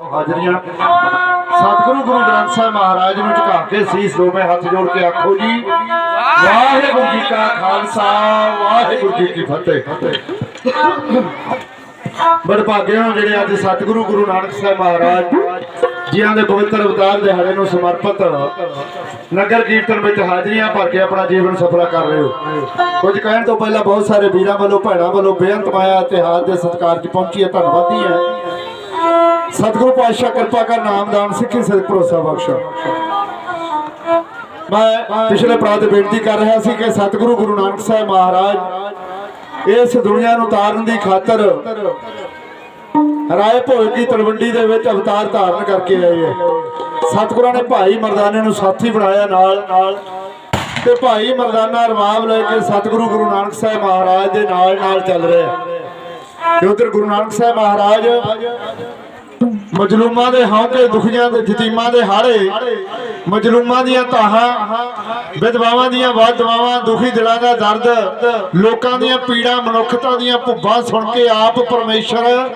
ਹਾਜ਼ਰੀਆਂ। ਸਤਿਗੁਰੂ ਗੁਰੂ ਗ੍ਰੰਥ ਸਾਹਿਬ ਮਹਾਰਾਜ ਨੂੰ ਝੁਕਾ ਕੇ ਸੀਸ ਦੋਵੇਂ ਹੱਥ ਜੋੜ ਕੇ ਆਖੋ ਜੀ, ਵਾਹਿਗੁਰੂ ਜੀ ਕਾ ਖਾਲਸਾ, ਵਾਹਿਗੁਰੂ ਜੀ ਕੀ ਫਤਿਹ। ਬੜ ਹੋ ਜਿਹੜੇ ਅੱਜ ਸਤਿਗੁਰੂ ਗੁਰੂ ਨਾਨਕ ਸਾਹਿਬ ਮਹਾਰਾਜ ਜੀਆਂ ਦੇ ਪਵਿੱਤਰ ਅਵਤਾਰ ਦਿਹਾੜੇ ਨੂੰ ਸਮਰਪਿਤ ਨਗਰ ਕੀਰਤਨ ਵਿੱਚ ਹਾਜ਼ਰੀਆਂ ਭਰ ਕੇ ਆਪਣਾ ਜੀਵਨ ਸਫਲਾ ਕਰ ਰਹੇ ਹੋ। ਕੁਝ ਕਹਿਣ ਤੋਂ ਪਹਿਲਾਂ ਬਹੁਤ ਸਾਰੇ ਵੀਰਾਂ ਵੱਲੋਂ, ਭੈਣਾਂ ਵੱਲੋਂ ਬੇਅੰਤ ਮਾਇਆ ਇਤਿਹਾਸ ਦੇ ਸਤਿਕਾਰ 'ਚ ਪਹੁੰਚੀ ਹੈ, ਧੰਨਵਾਦੀ ਹੈ। ਸਤਿਗੁਰੂ ਪਾਤਸ਼ਾਹ ਕਿਰਪਾ ਕਰ ਨਾਮਦਾਨ ਸਿੱਖੀ ਸਤ ਭਰੋਸਾ ਬਖਸ਼ੋ। ਮੈਂ ਪਿਛਲੇ ਪ੍ਰਾਤ ਬੇਨਤੀ ਕਰ ਰਿਹਾ ਸੀ ਕਿ ਸਤਿਗੁਰੂ ਗੁਰੂ ਨਾਨਕ ਸਾਹਿਬ ਮਹਾਰਾਜ, ਇਸ ਦੁਨੀਆ ਨੂੰ ਤਾਰਨ ਦੀ ਖਾਤਰ ਰਾਏ ਭੋਗ ਦੀ ਤਲਵੰਡੀ ਦੇ ਵਿੱਚ ਅਵਤਾਰ ਧਾਰਨ ਕਰਕੇ ਆਏ ਹੈ ਸਤਿਗੁਰਾਂ ਨੇ ਭਾਈ ਮਰਦਾਨੇ ਨੂੰ ਸਾਥੀ ਬਣਾਇਆ ਨਾਲ। ਨਾਲ ਤੇ ਭਾਈ ਮਰਦਾਨਾ ਰਵਾਬ ਲੈ ਕੇ ਸਤਿਗੁਰੂ ਗੁਰੂ ਨਾਨਕ ਸਾਹਿਬ ਮਹਾਰਾਜ ਦੇ ਨਾਲ ਨਾਲ ਚੱਲ ਰਿਹਾ। ਹੈ ਤੇ ਉਧਰ ਗੁਰੂ ਨਾਨਕ ਸਾਹਿਬ ਮਹਾਰਾਜ ਮਜਲੂਮਾਂ ਦੇ ਹੌਕੇ ਦੁਖੀਆਂ ਦੇ ਯਤੀਮਾਂ ਦੇ ਹਾੜੇ। ਮਜਲੂਮਾਂ ਦੀਆਂ ਤਾਹਾਂ ਵਿਧਵਾਵਾਂ ਦੀਆਂ ਵਾਦਵਾਵਾਂ ਦੁਖੀ ਦਿਲਾਂ ਦਾ ਦਰਦ, ਲੋਕਾਂ ਦੀਆਂ ਪੀੜਾਂ, ਮਨੁੱਖਤਾ ਦੀਆਂ ਭੁੱਬਾਂ ਸੁਣ ਕੇ ਆਪ ਪਰਮੇਸ਼ਰ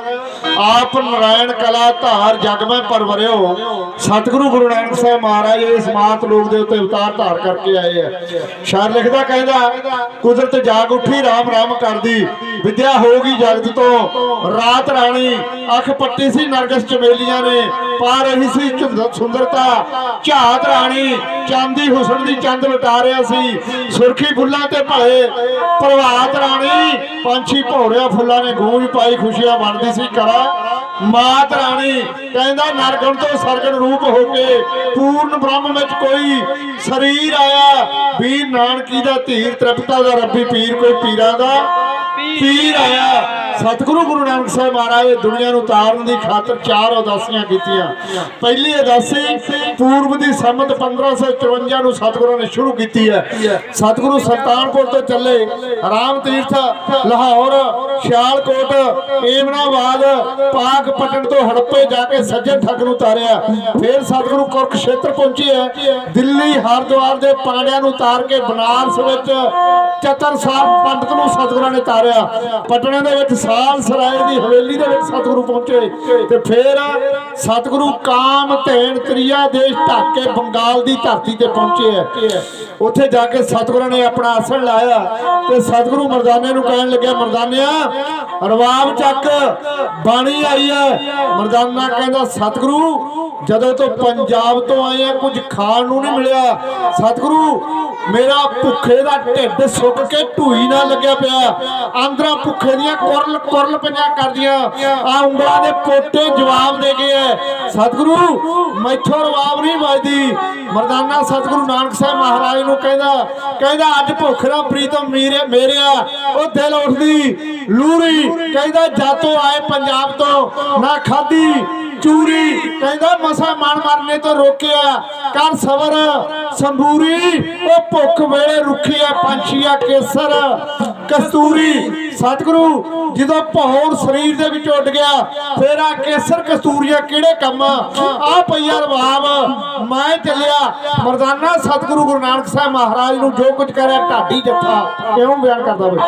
ਆਪ ਨਾਰਾਇਣ ਕਲਾ ਧਾਰ ਜਗ ਮੈਂ ਪਰਵਰਿਓ। ਸਤਿਗੁਰੂ ਗੁਰੂ ਨਾਨਕ ਸਾਹਿਬ ਮਹਾਰਾਜ ਇਸ ਮਾਤ ਲੋਕ ਦੇ ਉੱਤੇ ਅਵਤਾਰ ਧਾਰ ਕਰਕੇ ਆਏ ਆ। ਸ਼ਾਇਰ ਲਿਖਦਾ ਕਹਿੰਦਾ, ਕੁਦਰਤ ਜਾਗ ਉੱਠੀ, ਰਾਮ ਰਾਮ ਕਰਦੀ। ਵਿਦਿਆ ਹੋ ਜਗਤ ਤੋਂ। ਰਾਤ ਰਾਣੀ, ਅੱਖ ਪੱਟੀ ਸੀ ਨਰਗਸ ਚਮੇਲੀਆਂ ਨੇ। ਪਾ ਰਹੀ ਸੀ ਸੁੰਦਰਤਾ। ਝਾਤ ਰਾਣੀ, ਚਾਂਦੀ ਹੁਸਨ ਦੀ ਚੰਦ ਲਟਾ ਰਿਹਾ ਸੀ। ਸੁਰਖੀ ਫੁੱਲਾਂ ਤੇ ਭਲੇ। ਪ੍ਰਭਾਤ ਰਾਣੀ, ਪੰਛੀ ਭੋਰਿਆ ਫੁੱਲਾਂ ਨੇ ਗੂੰਜ ਪਾਈ, ਖੁਸ਼ੀਆਂ ਵੰਡਦੀ ਸੀ ਕਰਾ ਮਾਤ ਰਾਣੀ ਕਹਿੰਦਾ ਨਰਗਣ ਤੋਂ ਸਰਗਣ ਰੂਪ ਹੋ ਕੇ ਪੂਰਨ ਬ੍ਰਹਮ ਵਿੱਚ ਕੋਈ ਸਰੀਰ ਆਇਆ। ਵੀਰ ਨਾਨਕੀ ਦਾ ਧੀਰ ਤ੍ਰਿਪਤਾ ਦਾ ਰੱਬੀ ਪੀਰ ਕੋਈ ਪੀਰਾਂ ਦਾ ਪੀਰ ਆਇਆ। ਸਤਿਗੁਰੂ ਗੁਰੂ ਨਾਨਕ ਸਾਹਿਬ ਮਹਾਰਾਜ ਨੇ ਦੁਨੀਆ ਨੂੰ ਤਾਰਨ ਦੀ ਖਾਤਰ ਚਾਰ ਉਦਾਸੀਆਂ ਕੀਤੀਆਂ। ਪਹਿਲੀ ਉਦਾਸੀ ਪੂਰਬ ਦੀ ਸੰਮਤ 1554 ਨੂੰ ਸਤਿਗੁਰਾਂ ਨੇ ਸ਼ੁਰੂ ਕੀਤੀ ਹੈ। ਸਤਿਗੁਰੂ ਸੁਲਤਾਨਪੁਰ ਤੋਂ ਚੱਲੇ ਰਾਮ ਤੀਰਥ, ਲਾਹੌਰ, ਸਿਆਲਕੋਟ, ਏਮਨਾਬਾਦ, ਪਾਕ ਪਟਨ ਤੋਂ ਹੜੱਪੇ ਜਾ ਕੇ ਸੱਜਣ ਠੱਗ ਨੂੰ ਤਾਰਿਆ। ਫਿਰ ਸਤਿਗੁਰੂ ਕੁਰਕਸ਼ੇਤਰ ਪਹੁੰਚੇ ਹੈ। ਦਿੱਲੀ, ਹਰਿਦੁਆਰ ਦੇ ਪਾਂਡਿਆਂ ਨੂੰ ਤਾਰ ਕੇ ਬਨਾਰਸ ਵਿੱਚ ਚਤਰ ਸਾਹਿਬ ਪੰਡਤ ਨੂੰ ਸਤਿਗੁਰਾਂ ਨੇ ਤਾਰਿਆ। ਪਟਨੇ ਦੇ ਵਿੱਚ ਸਾਲ ਸਰਾਏ ਦੀ ਹਵੇਲੀ ਦੇ ਵਿੱਚ ਸਤਿਗੁਰੂ ਪਹੁੰਚੇ। ਤੇ ਫਿਰ ਸਤਿਗੁਰੂ ਕਾਮ ਧੇਨ ਤ੍ਰਿਆ ਦੇਸ਼ ਢੱਕ ਕੇ ਬੰਗਾਲ ਦੀ ਧਰਤੀ ਤੇ ਪਹੁੰਚੇ ਹੈ ਉੱਥੇ ਜਾ ਕੇ ਸਤਿਗੁਰਾਂ ਨੇ ਆਪਣਾ ਆਸਣ ਲਾਇਆ ਤੇ ਸਤਿਗੁਰੂ ਮਰਦਾਨੇ ਨੂੰ ਕਹਿਣ ਲੱਗਿਆ, ਮਰਦਾਨਿਆ, ਰਵਾਬ ਚੱਕ, ਬਾਣੀ ਆਈ ਹੈ ਮਰਦਾਨਾ ਕਹਿੰਦਾ, ਸਤਿਗੁਰੂ, ਜਦੋਂ ਤੋਂ ਪੰਜਾਬ ਤੋਂ ਆਏ ਆ, ਕੁਝ ਖਾਣ ਨੂੰ ਨਹੀਂ ਮਿਲਿਆ। ਸਤਿਗੁਰੂ ਮੇਰਾ ਭੁੱਖੇ ਦਾ ਢਿੱਡ ਸੁੱਕ ਕੇ ਢੂਈ ਨਾ ਲੱਗਿਆ ਪਿਆ। ਆਂਦਰਾ ਭੁੱਖੇ ਦੀਆਂ ਕੁਰਲ ਕੁਰਲ ਪੰਜਾ ਕਰਦੀਆਂ। ਆ ਉਂਗਲਾਂ ਦੇ ਪੋਟੇ ਜਵਾਬ ਦੇ ਗਏ ਐ। ਸਤਿਗੁਰੂ, ਮੈਥੋਂ ਰਵਾਬ ਨਹੀਂ ਵੱਜਦੀ। ਮਰਦਾਨਾ ਸਤਿਗੁਰੂ ਨਾਨਕ ਸਾਹਿਬ ਮਹਾਰਾਜ ਨੂੰ ਕਹਿੰਦਾ ਕਹਿੰਦਾ, ਅੱਜ ਭੁੱਖ ਨਾ ਪ੍ਰੀਤਮ ਮੇਰੇ ਮੇਰਿਆ ਉਹ ਦਿਲ ਉੱਠਦੀ, ਲੂਰੀ, ਕਹਿੰਦਾ ਜਾਤੋਂ ਆਏ ਪੰਜਾਬ ਤੋਂ, ਨਾ ਖਾਦੀ ਚੂਰੀ, ਕਹਿੰਦਾ, ਮਸਾ ਮਨ ਮਰਨੇ ਤੋਂ ਰੋਕਿਆ। ਕਰ ਸਬਰ ਸੰਬੂਰੀ ਉਹ ਭੁੱਖ ਵੇਲੇ ਰੁੱਖੀਆ ਪੰਛੀਆ ਕੇਸਰ। ਕਸਤੂਰੀ, ਸਤਿਗੁਰੂ, ਜਦੋਂ ਭੌਰ ਸਰੀਰ ਦੇ ਵਿੱਚ ਉੱਡ ਗਿਆ, ਫੇਰ ਆ ਕੇਸਰ ਕਸਤੂਰੀਆਂ ਕਿਹੜੇ ਕੰਮ ਆ? ਪਈਆ ਰਵਾਬ। ਮੈਂ ਚੱਲਿਆ ਮਰਦਾਨਾ ਸਤਿਗੁਰੂ ਗੁਰੂ ਨਾਨਕ ਸਾਹਿਬ ਮਹਾਰਾਜ ਨੂੰ ਜੋ ਕੁਝ ਕਰਿਆ ਢਾਡੀ ਜੱਥਾ, ਕਿਉਂ ਬਿਆਨ ਕਰਦਾ ਬਈ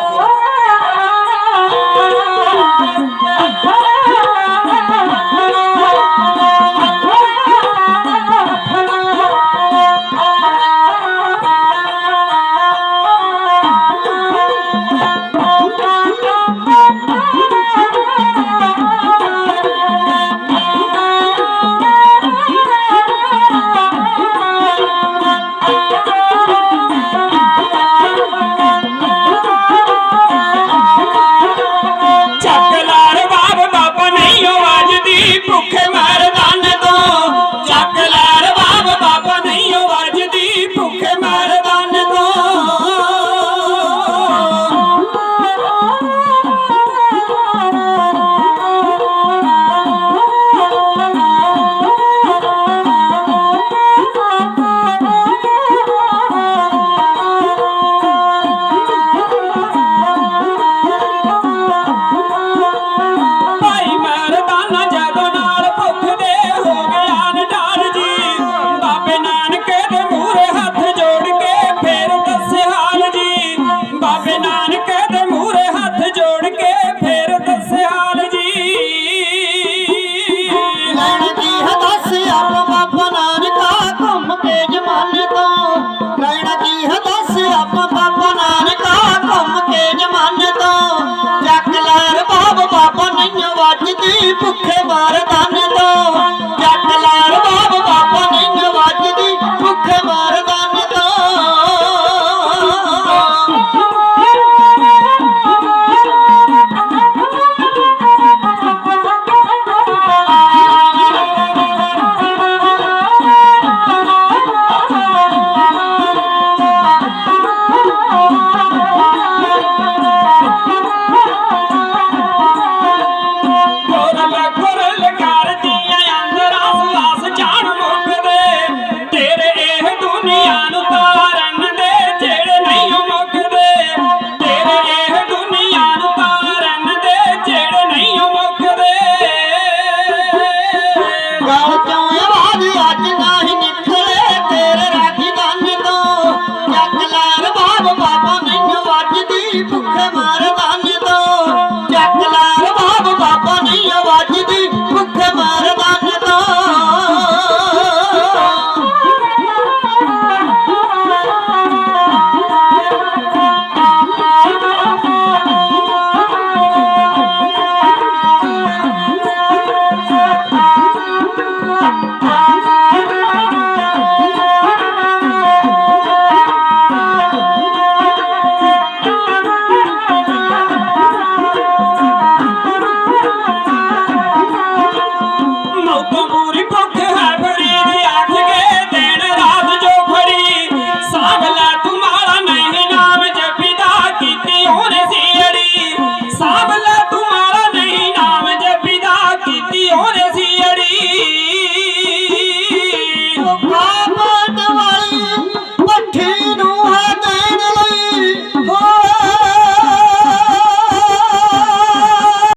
ਵੱਜਦੀ ਭੁੱਖੇ ਮਰਦਾ honest, he